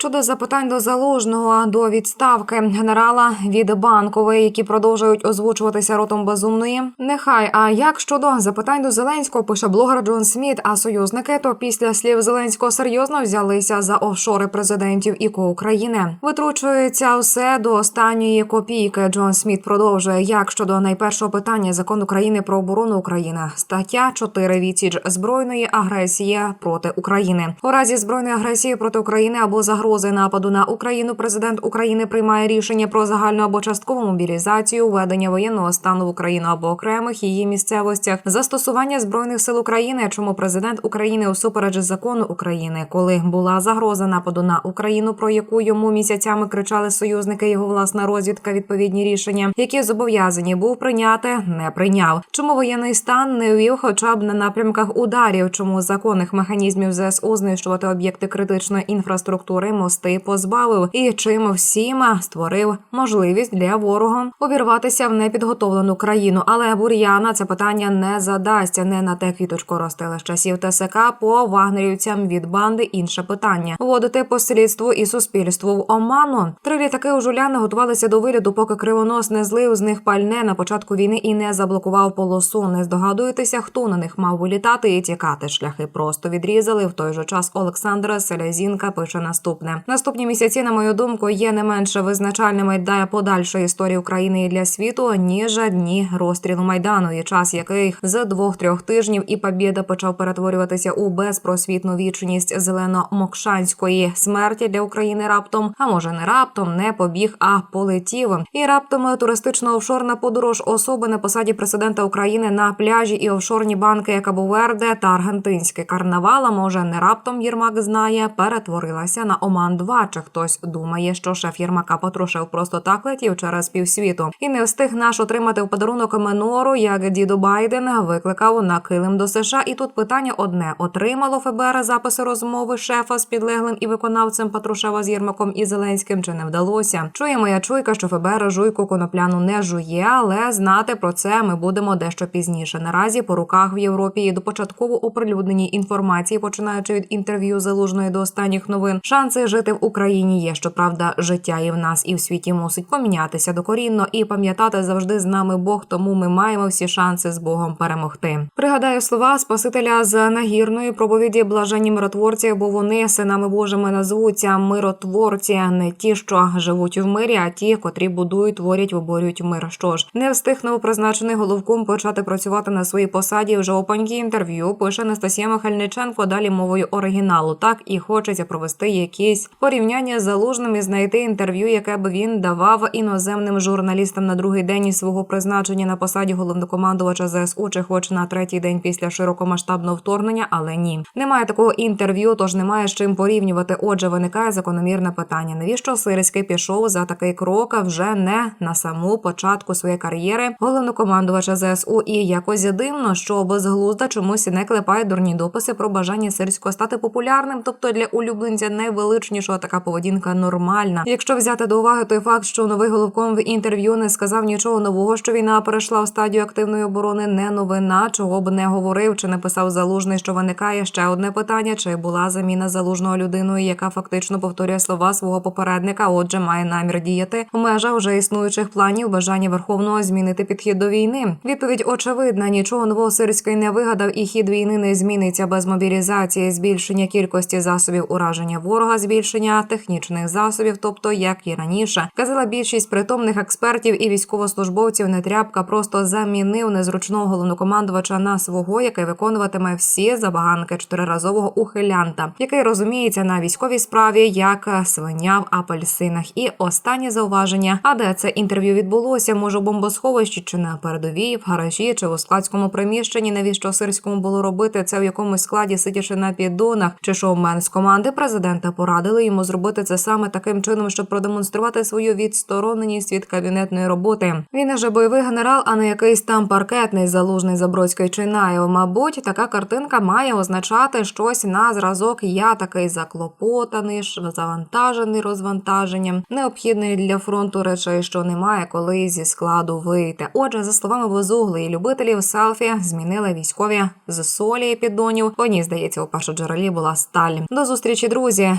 Щодо запитань до залужного до відставки генерала від банкової, які продовжують озвучуватися ротом безумної. Нехай а як щодо запитань до Зеленського, пише блогер Джон Сміт. А союзники то після слів Зеленського серйозно взялися за офшори президентів і ко України. Викручується все до останньої копійки. Джон Сміт продовжує. Як щодо найпершого питання закон України про оборону України, стаття 4 відсіч збройної агресії проти України. У разі збройної агресії проти України або загрози нападу на Україну, президент України приймає рішення про загальну або часткову мобілізацію, введення воєнного стану в Україну або окремих її місцевостях, застосування збройних сил України. Чому президент України усупереч закону України, коли була загроза нападу на Україну, про яку йому місяцями кричали союзники, його власна розвідка, відповідні рішення, які зобов'язані був прийняти, не прийняв. Чому воєнний стан не ввів хоча б на напрямках ударів? Чому законних механізмів ЗСУ знищувати об'єкти критичної інфраструктури, мости позбавив і чим всім створив можливість для ворога увірватися в непідготовлену країну. Але Бур'яна це питання не задасться. Не на те квіточку ростили з часів ТСК по вагнерівцям від банди. Інше питання вводити по слідству і суспільству в оману. Три літаки у Жуляни готувалися до виліту, поки кривонос не злив з них пальне на початку війни і не заблокував полосу. Не здогадуєтеся, хто на них мав вилітати і тікати. Шляхи просто відрізали. В той же час Олександра Селязінка пише наступне: наступні місяці, на мою думку, є не менше визначальними для подальшої історії України і для світу, ніж дні розстрілу майдану, і час яких з двох-трьох тижнів і Побєда почав перетворюватися у безпросвітну вічність зелено-мокшанської смерті для України раптом, а може не раптом, не побіг, а полетів. І раптом туристично офшорна подорож особи на посаді президента України на пляжі і офшорні банки Кабоверде та аргентинське карнавала. Може не раптом Єрмак знає, перетворилася на Оман 2 хтось думає, що шеф Єрмака Патрушев просто так летів через півсвіту і не встиг наш отримати в подарунок Менору, як діду Байден викликав на килим до США. І тут питання одне: отримало ФБР записи розмови шефа з підлеглим і виконавцем Патрушева з Єрмаком і Зеленським. Чи не вдалося? Чує моя чуйка, що ФБР жуйку конопляну не жує, але знати про це ми будемо дещо пізніше. Наразі по руках в Європі і до початково оприлюднені інформації, починаючи від інтерв'ю залужної до останніх новин, шанси жити в Україні є. Щоправда, життя і в нас, і в світі мусить помінятися докорінно і пам'ятати завжди з нами Бог. Тому ми маємо всі шанси з Богом перемогти. Пригадаю слова Спасителя з нагірної проповіді блаженні миротворці, бо вони синами Божими назвуться миротворці, не ті, що живуть в мирі, а ті, котрі будують, творять, виборюють мир. Що ж, не встиг новопризначений головком почати працювати на своїй посаді. Вже у панькі інтерв'ю пише Анастасія Михальниченко. Далі мовою оригіналу. Так і хочеться провести якісь порівняння з залужним і знайти інтерв'ю, яке б він давав іноземним журналістам на другий день із свого призначення на посаді головнокомандувача ЗСУ, чи хоч на третій день після широкомасштабного вторгнення, але ні, немає такого інтерв'ю, тож немає з чим порівнювати. Отже, виникає закономірне питання: навіщо Сирський пішов за такий крок вже не на саму початку своєї кар'єри головнокомандувача ЗСУ, і якось дивно, що безглузда чомусь не клепає дурні дописи про бажання сирського стати популярним, тобто для улюбленця найвеличнішого така поведінка нормальна. Якщо взяти до уваги той факт, що новий головком в інтерв'ю не сказав нічого нового, що війна перейшла в стадію активної оборони, не новина, чого б не говорив чи не писав залужний, що виникає ще одне питання: чи була заміна залужного людиною, яка фактично повторює слова свого попередника, отже, має намір діяти в межах вже існуючих планів бажання верховного змінити підхід до війни. Відповідь очевидна: нічого нового Сирський не вигадав, і хід війни не зміниться без мобілізації, збільшення кількості засобів ураження ворога, збільшення технічних засобів, тобто як і раніше, казала більшість притомних експертів і військовослужбовців. Не тряпка просто замінив незручного головнокомандувача на свого, який виконуватиме всі забаганки чотириразового ухилянта, який розуміється на військовій справі, як свиня в апельсинах. І останнє зауваження: а де це інтерв'ю відбулося? Може, у бомбосховищі чи на передовій, в гаражі чи у складському приміщенні? Навіщо сирському було робити це в якомусь складі, сидячи на піддонах, чи шоумен з команди президента пора порадили йому зробити це саме таким чином, щоб продемонструвати свою відстороненість від кабінетної роботи. Він же бойовий генерал, а не якийсь там паркетний залужний Забродський чи Наєв. Мабуть, така картинка має означати щось на зразок. Я такий заклопотаний, завантажений розвантаженням, необхідної для фронту речей, що немає коли зі складу вийти. Отже, за словами Безугли і любителів селфі, змінили військові з солі і піддонів. По здається, у першоджерелі була сталь. До зустрічі, друзі.